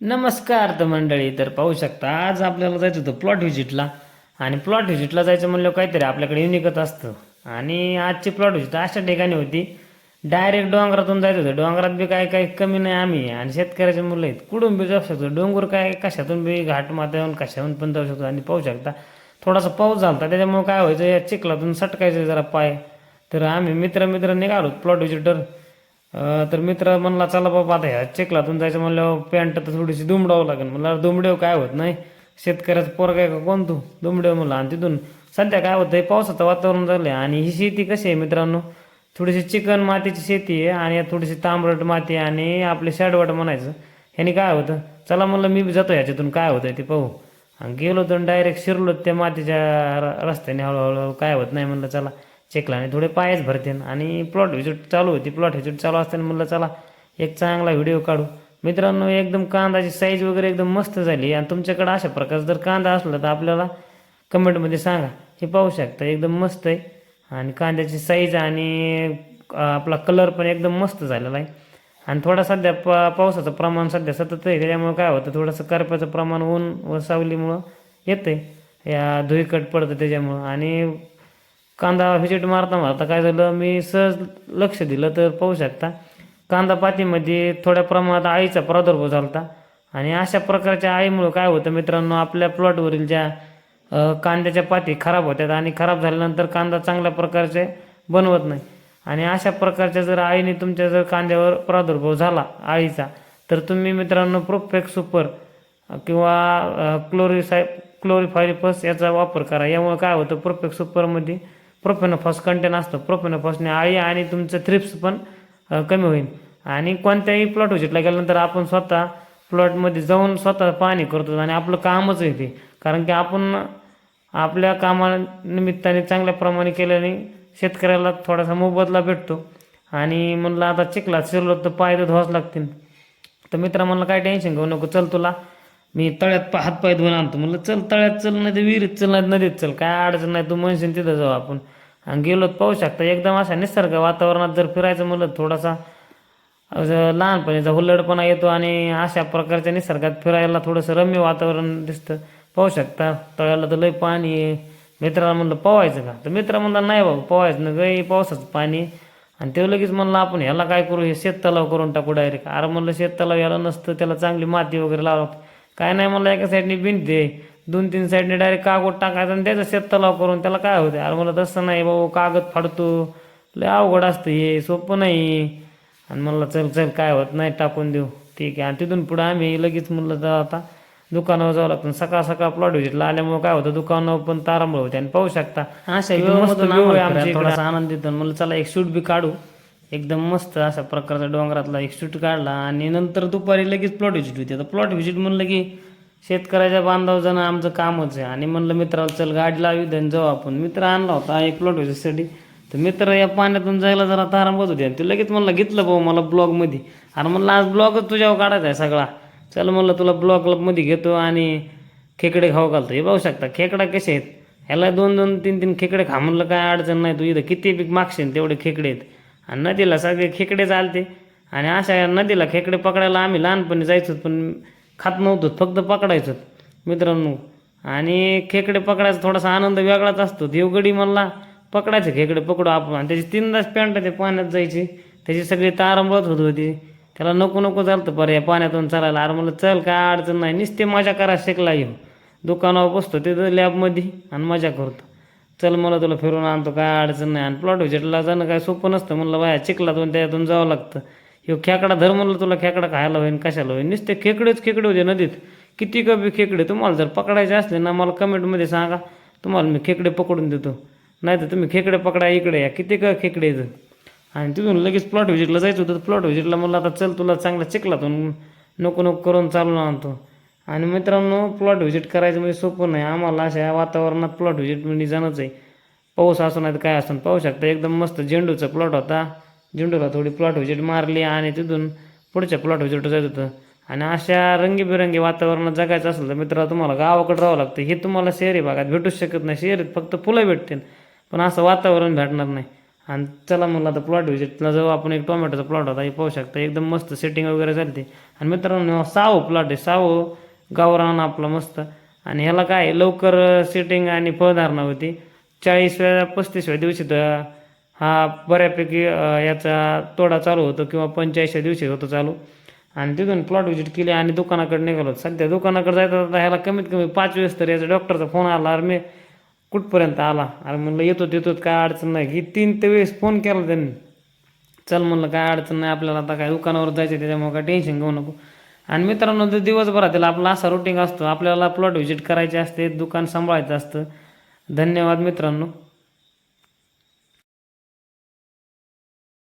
नमस्कार तर मंडळी तर पाहू शकता आज आपल्याला जायचं होतं प्लॉट व्हिजिटला आणि प्लॉट व्हिजिटला जायचं म्हणलं काहीतरी आपल्याकडे युनिकच असतं. आणि आजची प्लॉट व्हिजिट अशा ठिकाणी होती डायरेक्ट डोंगरातून जायचं होतं. डोंगरात बी काय काही कमी नाही आम्ही. आणि शेतकऱ्याचे मुलं आहेत कुठून बी जाऊ शकतो. डोंगर काय कशातून बी घाट माथ्याहून कशाहून पण जाऊ शकतो. आणि पाहू शकता थोडासा पाऊस झाला होता त्याच्यामुळे काय व्हायचं या चिखलातून सटकायचं जरा पाय. तर आम्ही मित्र मित्र निघालो प्लॉट व्हिजिटर तर मित्र म्हणला चला बाबा आता ह्या चिखलातून जायचं म्हणल्यावर पॅन्ट तर थोडीशी दुमडावं लागेल. म्हणलं दुमडेव काय होत नाही. शेतकऱ्याचं पोरग आहे का कोण तू? दुमडेव म्हणलं आणि तिथून सध्या काय होतं पावसाचं वातावरण झालंय आणि ही शेती कशी आहे मित्रांनो? थोडीशी चिकन मातीची शेती आहे आणि थोडीशी तांबरट माती आणि आपले शेडवट म्हणायचं. ह्याने काय होतं? चला म्हणलं मी बी जातो ह्याच्यातून. काय होतंय ते पाहू. आणि गेलो तर डायरेक्ट शिरलो त्या मातीच्या र- रस्त्याने हळूहळू. काय होत नाही म्हणलं चला. चेकला आणि थोडे पायच भरते आणि प्लॉट व्हिजिट चालू होती. प्लॉट व्हिजिट चालू असताना म्हणलं चला एक चांगला व्हिडिओ काढू. मित्रांनो एकदम कांदाची साईज वगैरे एकदम मस्त झाली. आणि तुमच्याकडे अशा प्रकारचा जर कांदा असला तर आपल्याला कमेंटमध्ये सांगा. हे पाहू शकता एकदम मस्त आहे. आणि कांद्याची साईज आणि आपला कलर पण एकदम मस्त झालेला आहे. आणि थोडा सध्या प पावसाचं प्रमाण सध्या सतत आहे. त्याच्यामुळे काय होतं थोडंसं करप्याचं प्रमाण ऊन व सावलीमुळं येतं या धुईकट पडतं त्याच्यामुळं. आणि कांदा व्हिजिट मारता मारता काय झालं? मी सहज लक्ष दिलं तर पाहू शकता. कांदा पातीमध्ये थोड्या प्रमाणात आळीचा प्रादुर्भाव झाला होता आणि अशा प्रकारच्या आळीमुळं काय होतं मित्रांनो आपल्या प्लॉटवरील ज्या कांद्याच्या पाती खराब होतात आणि खराब झाल्यानंतर कांदा चांगल्या प्रकारचे बनवत नाही. आणि अशा प्रकारच्या जर आळीने तुमच्या जर कांद्यावर प्रादुर्भाव झाला आळीचा तर तुम्ही मित्रांनो प्रोफेक्स सुपर किंवा क्लोरिसाय क्लोरिफायरिफस याचा वापर करा. यामुळे काय होतं? प्रोफेक्स सुपरमध्ये प्रोफेनोफॉस कंटेन असतो. प्रोफेनोफॉसने आळी आणि तुमचं थ्रिप्स पण कमी होईल. आणि कोणत्याही प्लॉट विजिटला गेल्यानंतर आपण स्वतः प्लॉटमध्ये जाऊन स्वतः पाहणी करतो आणि आपलं कामच येते कारण की आपण आपल्या कामानिमित्ताने चांगल्या प्रमाणे केल्याने शेतकऱ्याला थोडासा मोबदला भेटतो. आणि म्हणलं आता चिखलात शिरलो तर पाय तर धुवाच लागतील. तर मित्रा म्हणलं काय टेन्शन घेऊ नको. चल तुला. मी तळ्यात पा हातपाय धुवून आणतो. म्हणलं चल तळ्यात चल नाही तर विहिरीत चल नाही नदीत चल. काय अडचण नाही. तू म्हणशील तिथं जाऊ आपण. आणि गेलो पाहू शकता एकदम अशा निसर्ग वातावरणात जर फिरायचं म्हणलं थोडासा लहानपणीचा हुल्लडपणा येतो आणि अशा प्रकारच्या निसर्गात फिरायला थोडंसं रम्य वातावरण दिसतं. पाहू शकता तळ्याला तर लय पाणी आहे. मित्राला म्हणलं पोवायचं का? तर मित्र म्हणला नाही बाबा पोवायचं ना गई पावसाचं पाणी आहे. आणि ते लगेच म्हणलं आपण ह्याला काय करू? हे शेत तलाव करून टाकू डायरेक्ट. अरे म्हणलं शेत तलाव याला नसतं त्याला चांगली माती वगैरे लावा काय नाही म्हणलं एका साईडने भिंत आहे. दोन तीन साईडने डायरेक्ट कागद टाकायचा आणि त्याचं शेत तलाव करून त्याला काय होतं अरे म्हणलं तसं नाही बाबा कागद फाडतो. लय अवघड असतं हे सोपं नाही. आणि म्हणलं चल चल काय होत नाही टाकून देऊ. ठीक आहे. आणि तिथून पुढे आम्ही लगेच म्हणलं तर आता दुकानावर जावं लागतं. सकाळ सकाळ प्लॉट व्हिजिटला आल्यामुळे काय होतं? दुकानावर पण तारांबळ होते आणि पाहू शकता. अशा आनंद येतो. म्हणलं चला एक शूट बी काढू. एकदम मस्त अशा प्रकारचा डोंगरातला एक शूट काढला. आणि नंतर दुपारी लगेच प्लॉट व्हिजिट होती. आता प्लॉट व्हिजिट म्हणलं की शेतकऱ्याच्या बांधवजण आमचं कामच आहे. आणि म्हणलं मित्राला चल गाडी लावी देन जाऊ आपण. मित्र आणला होता एक प्लॉट व्हिजिटसाठी तर मित्र या पाण्यातून जायला जरा तारांबत होते आणि तू लगेच म्हणलं घेतलं भाऊ मला ब्लॉगमध्ये आणि म्हणलं आज ब्लॉगच तुझ्यावर काढायचा आहे सगळा. चल म्हणलं तुला ब्लॉग क्लबमध्ये घेतो आणि खेकडे खाऊ घालतो. हे पाहू शकता खेकडा कसे आहेत? ह्याला दोन दोन तीन तीन खेकडे खा. म्हणलं काय अडचण नाही तू इथं किती पीक मागशील तेवढे खेकडे आहेत. आणि नदीला सगळे खेकडे चालते. आणि अशा नदीला खेकडे पकडायला आम्ही लहानपणी जायचो पण खात नव्हतो फक्त पकडायचं मित्रांनो. आणि खेकडे पकडायचा थोडासा आनंद वेगळाच असतो. देवगडी म्हणला पकडायचे खेकडे पकडू आपण. आणि त्याची तीनदाच पॅन्ट ते पाण्यात जायची. त्याची सगळी तारंबळत होत होती. त्याला नको नको चालतं पर्याय पाण्यातून चालायला. अरे म्हणलं चल काय अडचण नाही. नुसते मजा करा शिकला येऊ. दुकानावर बसतो तिथं लॅबमध्ये आणि मजा करतो. चल मला तुला फिरून आणतो काय अडचण नाही. आणि प्लॉट व्हिजिटला जाणं काय सोपं नसतं. म्हणलं बाया चिखलातून त्यातून जावं लागतं. ह्यो खेकडा धर म्हणलं तुला खेकडा खायला होईन कशाला होईन? नुसते खेकडेच खेकडे होते नदीत. किती कमी खेकडे? तुम्हाला जर पकडायचे असले ना मला कमेंटमध्ये सांगा. तुम्हाला मी खेकडे पकडून देतो. नाही तर तुम्ही खेकडे पकडा इकडे या. किती का खेकडे येतं आणि तिथून लगेच प्लॉट व्हिजिटला जायचं होतं. प्लॉट व्हिजिटला मला आता चल तुला चांगला चिखलातून नको नको करून चालून आणतो. आणि मित्रांनो प्लॉट व्हिजिट करायचं म्हणजे सोपं नाही. आम्हाला अशा वातावरणात प्लॉट व्हिजिट म्हणजे जाणंच आहे. पाऊस असो नाही तर काय असो पाहू शकता. एकदम मस्त झेंडूचा प्लॉट होता. झेंडूला थोडी प्लॉट विजेट मारली आणि तिथून पुढच्या प्लॉट व्हिजिट जायचं होतं. आणि अशा रंगीबेरंगी वातावरणात जगायचं असेल तर मित्रा तुम्हाला गावाकडे राहावं लागतं. हे तुम्हाला शहरी भागात भेटूच शकत नाही. शहरीत फक्त फुलं भेटतील. पण असं वातावरण भेटणार नाही. आणि चला म्हणलं आता प्लॉट व्हिजिटला जाऊ. आपण एक टोमॅटोचा प्लॉट होता. हे पाहू शकता. एकदम मस्त सेटिंग वगैरे चालते आणि मित्रांनो सावं प्लॉट आहे. सावं गावरान आपला मस्त. आणि ह्याला काय? आहे, लवकर सेटिंग आणि फळधारणा होती. चाळीसव्या पस्तीसव्या दिवशी तर हा बऱ्यापैकी याचा तोडा चालू होतो किंवा पंचेचाळीसव्या दिवशी होतो चालू. आणि तिथून प्लॉट व्हिजिट केली आणि दुकानाकडे निघालो. सध्या दुकानाकडे जायचं होतं ह्याला कमीत कमी पाच वेळेस तर याचा डॉक्टरचा फोन आला. अरे मी कुठपर्यंत आला? अरे म्हणलं येतो येतो काय अडचण नाही. ही तीन ते वेळेस फोन केला त्यांनी. चल म्हणलं काय अडचण नाही आपल्याला आता काय दुकानावर जायचं त्याच्यामुळे काय टेन्शन घेऊ नको. आणि मित्रांनो तर दिवसभरातील आपला असा रुटीन असतो. आपल्याला प्लॉट व्हिजिट करायचे असते दुकान सांभाळायचं असतं. धन्यवाद मित्रांनो.